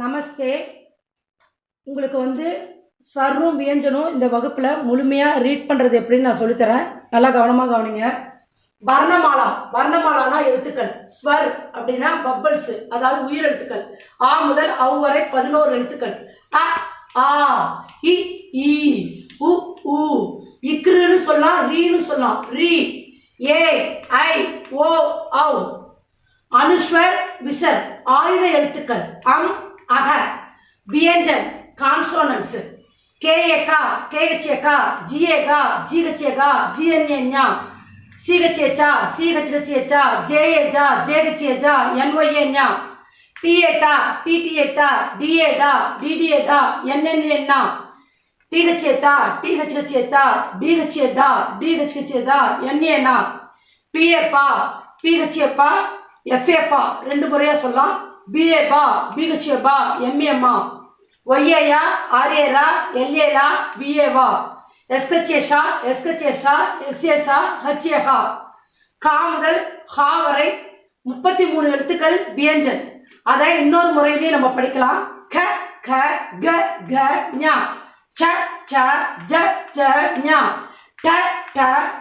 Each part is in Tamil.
நமஸ்தே. உங்களுக்கு வந்து ஸ்வரும் வியஞ்சனும் இந்த வகுப்பில் முழுமையாக ரீட் பண்ணுறது எப்படின்னு நான் சொல்லித்தரேன். நல்லா கவனமாக கவனிங்க. வர்ணமாலா. வர்ணமாலானா எழுத்துக்கள். ஸ்வர் அப்படின்னா பப்பல்ஸ் அதாவது உயிர் எழுத்துக்கள் ஆ முதல் அவ் வரை பதினோரு எழுத்துக்கள். அ ஆ இ ஈ உ உ. இக்ருன்னு சொல்லலாம் ரீன்னு சொல்லலாம். ரீ ஏ ஐ ஓ ஔ. அனுஸ்வர் விசர். ஆயுத எழுத்துக்கள். அம் அகர் வியஞ்சன் கான்சோனன்ஸ் கேஏகா கேஹெச்ஏகா ஜிஏகா ஜிஹெச்ஏகா ஜிஎன்ஏஞா சிஹெச்ஏச்சா சிஹெச்ஹெச்ஏச்சா ஜேஏஜா ஜேஹெச்ஏஜா என்ஒய்ஏன்யா டிஏட்டா டிடிஏட்டா டிஏடா டிடிஏடா என்என்என்னா டிஹெச்ஏத்தா டிஹெச்ஹெச்ஏத்தா டிஹெச்ஏதா டிஹெச்ஹெச்ஏதா என்ஏனா பிஏப்பா பிஹெச்ஏப்பா எஃப்ஏப்பா ரெண்டு முறையா சொல்லலாம் பிஏபா பிஹெச்ஏபா எம்ஏமா ஒய்ஏயா ஆர்ஏரா எல்ஏலா பிஏவா எஸ்கச்சேஷா எஸ்கச்சேஷா எஸ்ஏசா ஹச்ஏஹா கா முதல் ஹா வரை முப்பத்தி மூணு எழுத்துக்கள் வியஞ்சன். அதை இன்னொரு முறையிலேயே நம்ம படிக்கலாம். க க க க ஞா. ச ச ஜ ஜ ஞா. ட ட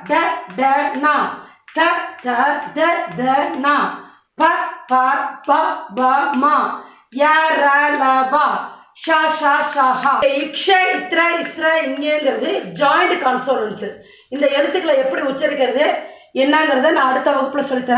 ட ட நா த த த த நா ப ப ப ப மா. ய ர ல ப ஷா ஷா ஷா ஹா. இக்ஷ இத்ர இஸ்ர இங்கேங்கிறது ஜாயிண்ட் கான்சோனன்ஸ் இந்த எழுத்துக்களை எப்படி உச்சரிக்கிறது என்னங்கிறத நான் அடுத்த வகுப்புல சொல்லித்தரேன்.